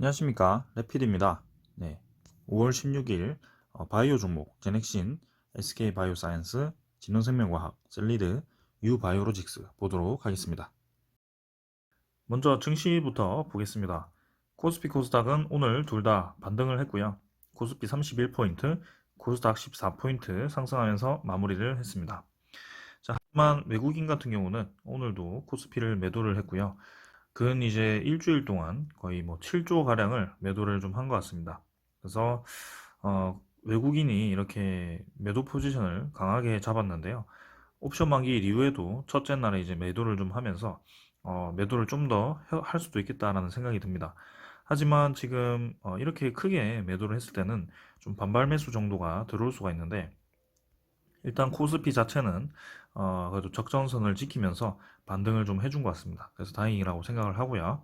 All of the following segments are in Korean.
안녕하십니까 레필입니다. 네, 5월 16일 어, 바이오 종목 제넥신, SK 바이오사이언스, 진원생명과학, 셀리드, 유바이오로직스 보도록 하겠습니다. 먼저 증시부터 보겠습니다. 코스피 코스닥은 오늘 둘 다 반등을 했고요. 코스피 31포인트, 코스닥 14포인트 상승하면서 마무리를 했습니다. 자, 하지만 외국인 같은 경우는 오늘도 코스피를 매도를 했고요. 근 이제 일주일 동안 거의 뭐 7조 가량을 매도를 좀 한 것 같습니다. 그래서 어, 외국인이 이렇게 매도 포지션을 강하게 잡았는데요. 옵션 만기 이후에도 첫째 날에 이제 매도를 좀 하면서 어, 매도를 좀 더 할 수도 있겠다라는 생각이 듭니다. 하지만 지금 어, 이렇게 크게 매도를 했을 때는 좀 반발 매수 정도가 들어올 수가 있는데 일단 코스피 자체는 어, 그래도 적정선을 지키면서 반등을 좀 해준 것 같습니다. 그래서 다행이라고 생각을 하고요.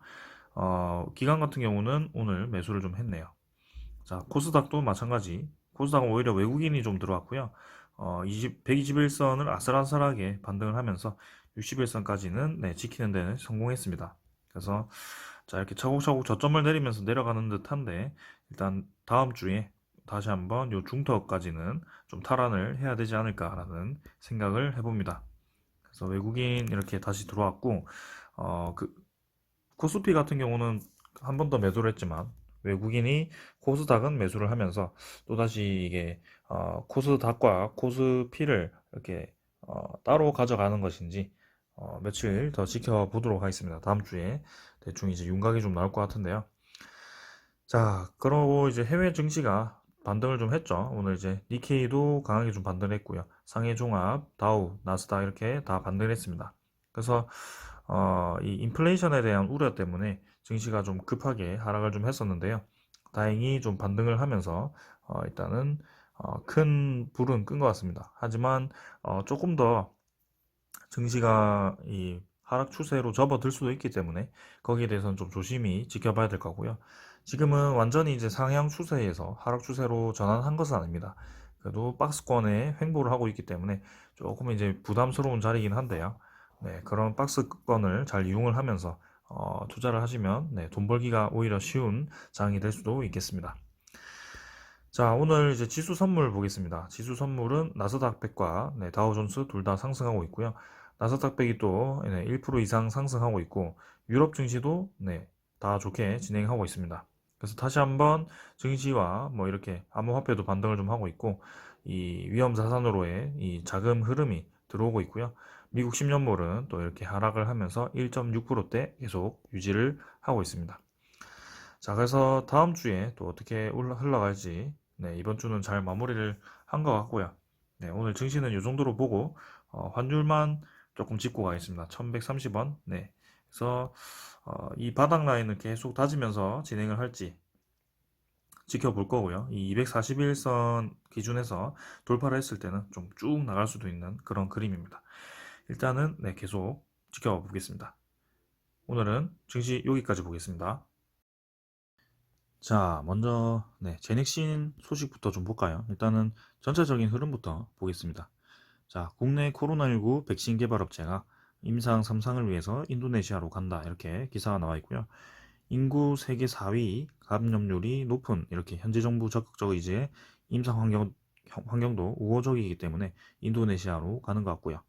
어, 기간 같은 경우는 오늘 매수를 좀 했네요. 자, 코스닥도 마찬가지. 코스닥은 오히려 외국인이 좀 들어왔고요. 어, 20, 121선을 아슬아슬하게 반등을 하면서 61선까지는 네, 지키는 데는 성공했습니다. 그래서 자, 이렇게 차곡차곡 저점을 내리면서 내려가는 듯한데 일단 다음 주에 다시 한번 요 중턱까지는 좀 탈환을 해야 되지 않을까라는 생각을 해봅니다. 그래서 외국인 이렇게 다시 들어왔고 어, 그 코스피 같은 경우는 한 번 더 매도를 했지만 외국인이 코스닥은 매수를 하면서 또다시 이게 어, 코스닥과 코스피를 이렇게 어, 따로 가져가는 것인지 어, 며칠 더 지켜보도록 하겠습니다. 다음 주에 대충 이제 윤곽이 좀 나올 것 같은데요. 자, 그러고 이제 해외 증시가 반등을 좀 했죠. 오늘 이제 니케이도 강하게 좀 반등을 했고요. 상해 종합, 다우, 나스닥 이렇게 다 반등을 했습니다. 그래서 어, 이 인플레이션에 대한 우려 때문에 증시가 좀 급하게 하락을 좀 했었는데요. 다행히 좀 반등을 하면서 어, 일단은 어, 큰 불은 끈 것 같습니다. 하지만 어, 조금 더 증시가 이 하락 추세로 접어들 수도 있기 때문에 거기에 대해서는 좀 조심히 지켜봐야 될 거고요. 지금은 완전히 이제 상향 추세에서 하락 추세로 전환한 것은 아닙니다. 그래도 박스권에 횡보를 하고 있기 때문에 조금 이제 부담스러운 자리이긴 한데요. 네, 그런 박스권을 잘 이용을 하면서 어, 투자를 하시면 네, 돈 벌기가 오히려 쉬운 장이 될 수도 있겠습니다. 자, 오늘 이제 지수 선물 보겠습니다. 지수 선물은 나스닥 100과 네, 다우존스 둘 다 상승하고 있고요. 나스닥 100이 또 네, 1% 이상 상승하고 있고 유럽 증시도 네, 다 좋게 진행하고 있습니다. 그래서 다시 한번 증시와 뭐 이렇게 암호화폐도 반등을 좀 하고 있고 이 위험 자산으로의 이 자금 흐름이 들어오고 있고요. 미국 10년물은 또 이렇게 하락을 하면서 1.6%대 계속 유지를 하고 있습니다. 자, 그래서 다음 주에 또 어떻게 흘러갈지 네, 이번 주는 잘 마무리를 한 것 같고요. 네, 오늘 증시는 이 정도로 보고 어, 환율만 조금 짚고 가겠습니다. 1130원. 네. 그래서 어, 이 바닥 라인을 계속 다지면서 진행을 할지 지켜볼 거고요. 이 241선 기준에서 돌파를 했을 때는 좀 쭉 나갈 수도 있는 그런 그림입니다. 일단은 네, 계속 지켜보겠습니다. 오늘은 증시 여기까지 보겠습니다. 자, 먼저 네, 제넥신 소식부터 좀 볼까요? 일단은 전체적인 흐름부터 보겠습니다. 자, 국내 코로나19 백신 개발 업체가 임상 3상을 위해서 인도네시아로 간다. 이렇게 기사가 나와 있고요. 인구 세계 4위, 감염률이 높은 이렇게 현재 정부 적극적 의지에 임상 환경, 환경도 우호적이기 때문에 인도네시아로 가는 것 같고요.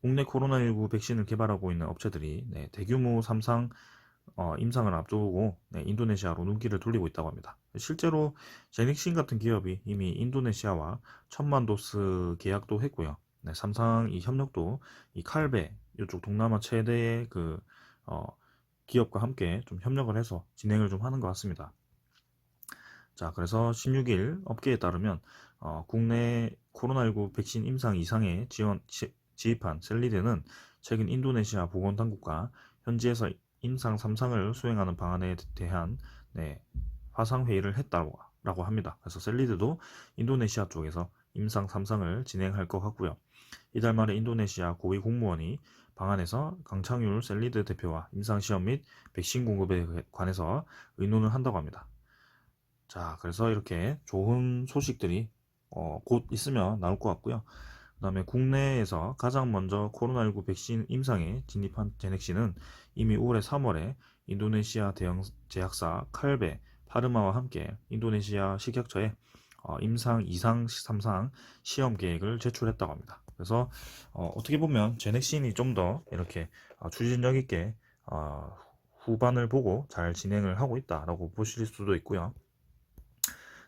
국내 코로나19 백신을 개발하고 있는 업체들이 네, 대규모 3상 어, 임상을 앞두고 네, 인도네시아로 눈길을 돌리고 있다고 합니다. 실제로 제닉신 같은 기업이 이미 인도네시아와 천만 도스 계약도 했고요. 네, 삼상 이 협력도 이 칼베 이쪽 동남아 최대의 그 어, 기업과 함께 좀 협력을 해서 진행을 좀 하는 것 같습니다. 자, 그래서 16일 업계에 따르면 어, 국내 코로나19 백신 임상 이상의 지원 지, 지입한 셀리드는 최근 인도네시아 보건당국과 현지에서 임상 3상을 수행하는 방안에 대한 네, 화상회의를 했다고 합니다. 그래서 셀리드도 인도네시아 쪽에서 임상 3상을 진행할 것 같고요. 이달 말에 인도네시아 고위 공무원이 방안에서 강창율 셀리드 대표와 임상시험 및 백신 공급에 관해서 의논을 한다고 합니다. 자, 그래서 이렇게 좋은 소식들이 어, 곧 있으면 나올 것 같고요. 그 그다음에 국내에서 가장 먼저 코로나19 백신 임상에 진입한 제넥시는 이미 올해 3월에 인도네시아 대형 제약사 칼베, 파르마와 함께 인도네시아 식약처에 어, 임상 2상, 3상 시험 계획을 제출했다고 합니다. 그래서 어, 떻게 보면 제넥신이 좀 더 이렇게 어, 추진력 있게 어, 후반을 보고 잘 진행을 하고 있다라고 보실 수도 있고요.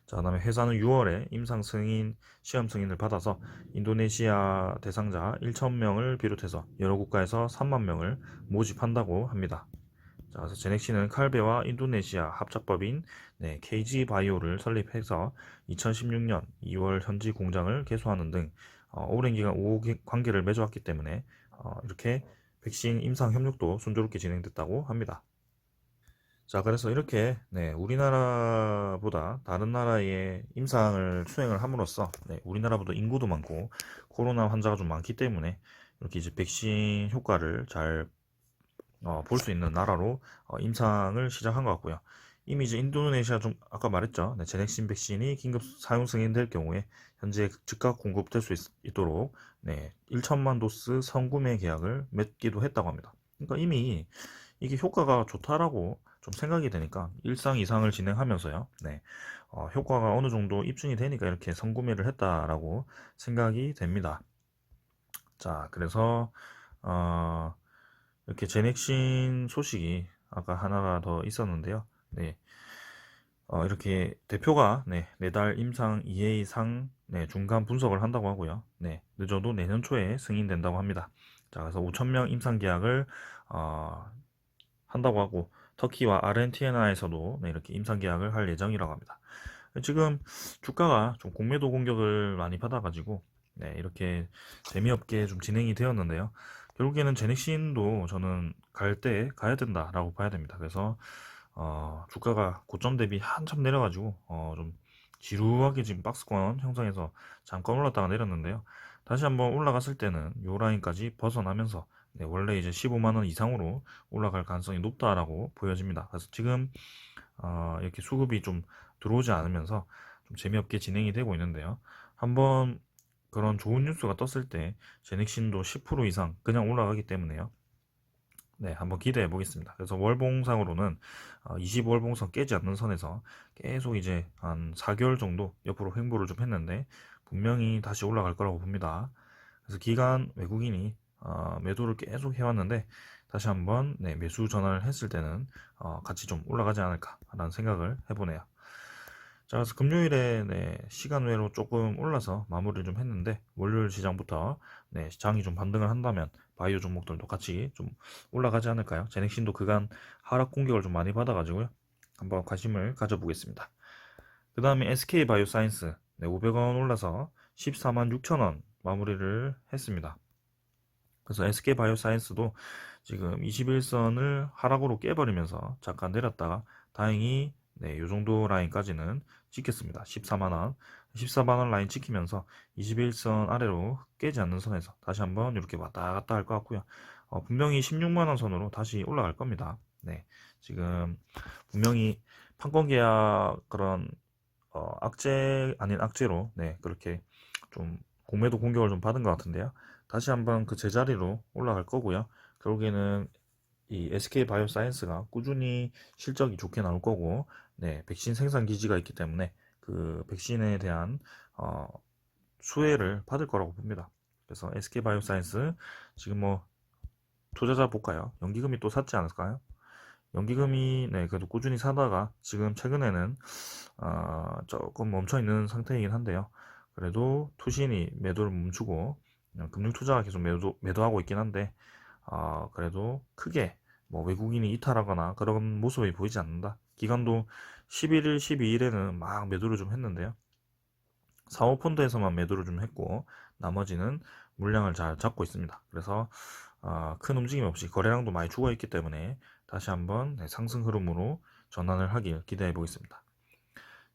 자, 그다음에 회사는 6월에 임상 승인 시험 승인을 받아서 인도네시아 대상자 1,000명을 비롯해서 여러 국가에서 3만 명을 모집한다고 합니다. 자, 그래서 제넥시는 칼베와 인도네시아 합작법인 네, KG 바이오를 설립해서 2016년 2월 현지 공장을 개소하는 등 어, 오랜 기간 우호 관계를 맺어왔기 때문에 어, 이렇게 백신 임상 협력도 순조롭게 진행됐다고 합니다. 자, 그래서 이렇게 네, 우리나라보다 다른 나라의 임상을 수행을 함으로써 네, 우리나라보다 인구도 많고 코로나 환자가 좀 많기 때문에 이렇게 이제 백신 효과를 잘 어, 볼 수 있는 나라로 어, 임상을 시작한 것 같고요. 이미 이제 인도네시아 좀 아까 말했죠. 네, 제넥신 백신이 긴급 사용 승인될 경우에 현재 즉각 공급될 수 있, 도록 네, 1천만 도스 선구매 계약을 맺기도 했다고 합니다. 그러니까 이미 이게 효과가 좋다라고 좀 생각이 되니까 일상 이상을 진행하면서요. 네. 어, 효과가 어느 정도 입증이 되니까 이렇게 선구매를 했다라고 생각이 됩니다. 자, 그래서 어, 이렇게 제넥신 소식이 아까 하나가 더 있었는데요. 네. 어, 이렇게 대표가 네, 내달 임상 2A상 네, 중간 분석을 한다고 하고요. 네, 늦어도 내년 초에 승인된다고 합니다. 자, 그래서 5,000명 임상 계약을 어, 한다고 하고 터키와 아르헨티나에서도 네, 이렇게 임상 계약을 할 예정이라고 합니다. 지금 주가가 좀 공매도 공격을 많이 받아가지고 네, 이렇게 재미없게 좀 진행이 되었는데요. 결국에는 제넥신도 저는 갈 때 가야 된다라고 봐야 됩니다. 그래서 어, 주가가 고점 대비 한참 내려가지고 어, 좀 지루하게 지금 박스권 형성해서 잠깐 올랐다가 내렸는데요. 다시 한번 올라갔을 때는 요 라인까지 벗어나면서 네, 원래 이제 15만 원 이상으로 올라갈 가능성이 높다라고 보여집니다. 그래서 지금 어, 이렇게 수급이 좀 들어오지 않으면서 좀 재미없게 진행이 되고 있는데요. 한번 그런 좋은 뉴스가 떴을 때 제넥신도 10% 이상 그냥 올라가기 때문에요. 네, 한번 기대해 보겠습니다. 그래서 월봉상으로는 20월봉선 어, 깨지 않는 선에서 계속 이제 한 4개월 정도 옆으로 횡보를 좀 했는데 분명히 다시 올라갈 거라고 봅니다. 그래서 기간 외국인이 어, 매도를 계속 해왔는데 다시 한번 네, 매수 전환을 했을 때는 어, 같이 좀 올라가지 않을까라는 생각을 해보네요. 자, 그래서 금요일에 네, 시간 외로 조금 올라서 마무리를 좀 했는데 월요일 시장부터 네, 장이 좀 반등을 한다면 바이오 종목들도 같이 좀 올라가지 않을까요? 제넥신도 그간 하락 공격을 좀 많이 받아가지고요. 한번 관심을 가져보겠습니다. 그 다음에 SK 바이오사이언스 네, 500원 올라서 14만 6천원 마무리를 했습니다. 그래서 SK 바이오사이언스도 지금 21선을 하락으로 깨버리면서 잠깐 내렸다가 다행히 네, 요 정도 라인까지는 찍혔습니다. 14만원. 14만원 라인 찍히면서 21선 아래로 깨지 않는 선에서 다시 한번 이렇게 왔다 갔다 할 것 같고요. 어, 분명히 16만원 선으로 다시 올라갈 겁니다. 네. 지금 분명히 판권 계약 그런 어, 악재 아닌 악재로 네, 그렇게 좀 공매도 공격을 좀 받은 것 같은데요. 다시 한번 그 제자리로 올라갈 거고요. 결국에는 이 SK 바이오사이언스가 꾸준히 실적이 좋게 나올 거고, 네, 백신 생산 기지가 있기 때문에 그 백신에 대한 어, 수혜를 받을 거라고 봅니다. 그래서 SK 바이오사이언스 지금 뭐 투자자 볼까요? 연기금이 또 샀지 않을까요? 연기금이 네 그래도 꾸준히 사다가 지금 최근에는 어, 조금 멈춰 있는 상태이긴 한데요. 그래도 투신이 매도를 멈추고 금융 투자가 계속 매도, 매도하고 있긴 한데 어, 그래도 크게 뭐 외국인이 이탈하거나 그런 모습이 보이지 않는다. 기간도 11일, 12일에는 막 매도를 좀 했는데요. 사모펀드에서만 매도를 좀 했고 나머지는 물량을 잘 잡고 있습니다. 그래서 어, 큰 움직임 없이 거래량도 많이 죽어 있기 때문에 다시 한번 네, 상승 흐름으로 전환을 하길 기대해 보겠습니다.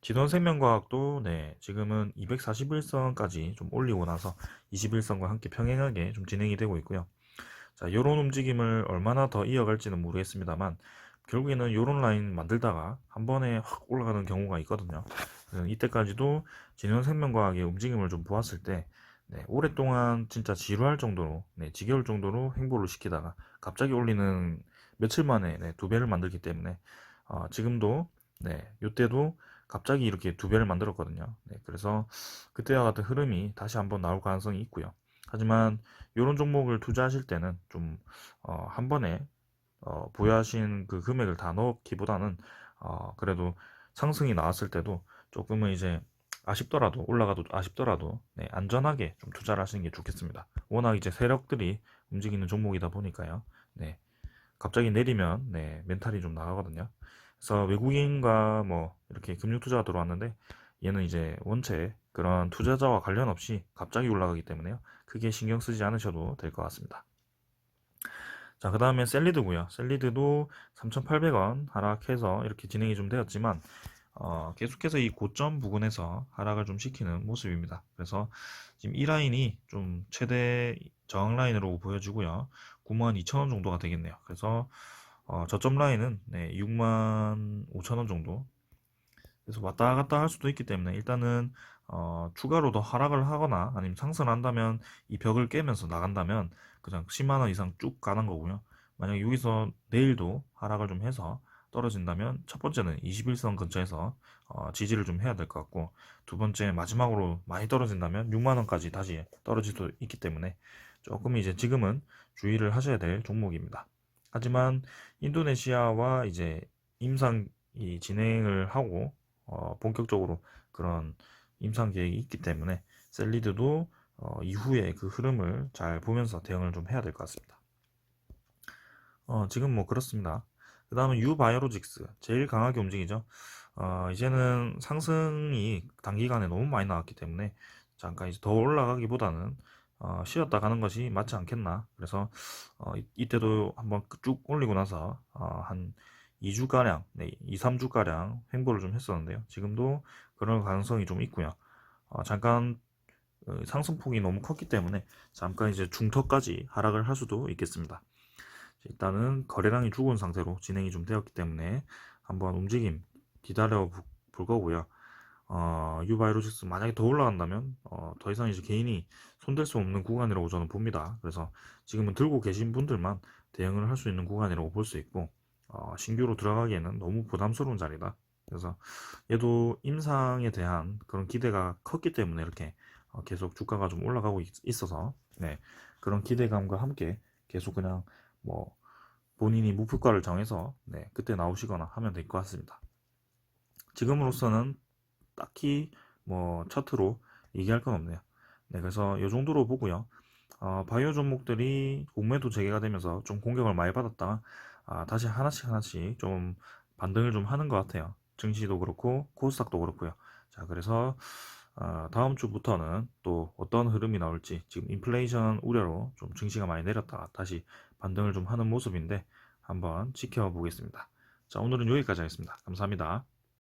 지돈 생명과학도 네, 지금은 241선까지 좀 올리고 나서 21선과 함께 평행하게 좀 진행이 되고 있고요. 자, 이런 움직임을 얼마나 더 이어갈지는 모르겠습니다만 결국에는 이런 라인 만들다가 한 번에 확 올라가는 경우가 있거든요. 이때까지도 진원생명과학의 움직임을 좀 보았을 때 네, 오랫동안 진짜 지루할 정도로, 네, 지겨울 정도로 횡보를 시키다가 갑자기 올리는 며칠 만에 네, 두 배를 만들기 때문에 어, 지금도 네, 요때도 갑자기 이렇게 두 배를 만들었거든요. 네, 그래서 그때와 같은 흐름이 다시 한번 나올 가능성이 있고요. 하지만 이런 종목을 투자하실 때는 좀 어, 한 번에 어, 보유하신 그 금액을 다 넣기보다는 어, 그래도 상승이 나왔을 때도 조금은 이제 아쉽더라도 올라가도 아쉽더라도 네, 안전하게 좀 투자를 하시는 게 좋겠습니다. 워낙 이제 세력들이 움직이는 종목이다 보니까요. 네, 갑자기 내리면 네, 멘탈이 좀 나가거든요. 그래서 외국인과 뭐 이렇게 금융 투자가 들어왔는데 얘는 이제 원체 그런 투자자와 관련 없이 갑자기 올라가기 때문에요. 크게 신경 쓰지 않으셔도 될 것 같습니다. 자, 그 다음에 셀리드고요. 셀리드도 3,800원 하락해서 이렇게 진행이 좀 되었지만 어, 계속해서 이 고점 부근에서 하락을 좀 시키는 모습입니다. 그래서 지금 이 라인이 좀 최대 저항 라인으로 보여지고요. 92,000원 정도가 되겠네요. 그래서 어, 저점 라인은 네, 65,000원 정도. 그래서 왔다 갔다 할 수도 있기 때문에 일단은 어, 추가로 더 하락을 하거나 아니면 상승을 한다면 이 벽을 깨면서 나간다면 그냥 10만원 이상 쭉 가는 거고요. 만약 여기서 내일도 하락을 좀 해서 떨어진다면 첫 번째는 21선 근처에서 어, 지지를 좀 해야 될 것 같고 두 번째 마지막으로 많이 떨어진다면 6만 원까지 다시 떨어질 수도 있기 때문에 조금 이제 지금은 주의를 하셔야 될 종목입니다. 하지만 인도네시아와 이제 임상 이 진행을 하고 어, 본격적으로 그런 임상 계획이 있기 때문에 셀리드도 어, 이후에 그 흐름을 잘 보면서 대응을 좀 해야 될 것 같습니다. 어, 지금 뭐 그렇습니다. 그 다음은 유바이오로직스 제일 강하게 움직이죠. 어, 이제는 상승이 단기간에 너무 많이 나왔기 때문에 잠깐 이제 더 올라가기보다는 어, 쉬었다 가는 것이 맞지 않겠나. 그래서 어, 이, 때도 한번 쭉 올리고 나서 어, 한 2주가량, 네, 2, 3주가량 횡보를 좀 했었는데요. 지금도 그런 가능성이 좀 있고요. 어, 잠깐 어, 상승폭이 너무 컸기 때문에 잠깐 이제 중턱까지 하락을 할 수도 있겠습니다. 일단은 거래량이 죽은 상태로 진행이 좀 되었기 때문에 한번 움직임 기다려 볼 거고요. 어, 유바이로직스 만약에 더 올라간다면 어, 더 이상 이제 개인이 손댈 수 없는 구간이라고 저는 봅니다. 그래서 지금은 들고 계신 분들만 대응을 할 수 있는 구간이라고 볼 수 있고 어, 신규로 들어가기에는 너무 부담스러운 자리다. 그래서 얘도 임상에 대한 그런 기대가 컸기 때문에 이렇게 어, 계속 주가가 좀 올라가고 있, 어서 네, 그런 기대감과 함께 계속 그냥 뭐 본인이 목표가를 정해서 네, 그때 나오시거나 하면 될 것 같습니다. 지금으로서는 딱히 뭐 차트로 얘기할 건 없네요. 네, 그래서 이 정도로 보고요. 어, 바이오 종목들이 공매도 재개가 되면서 좀 공격을 많이 받았다가 아, 다시 하나씩 하나씩 좀 반등을 좀 하는 것 같아요. 증시도 그렇고 코스닥도 그렇고요. 자, 그래서 어, 다음 주부터는 또 어떤 흐름이 나올지 지금 인플레이션 우려로 좀 증시가 많이 내렸다가 다시 반등을 좀 하는 모습인데 한번 지켜보겠습니다. 자, 오늘은 여기까지 하겠습니다. 감사합니다.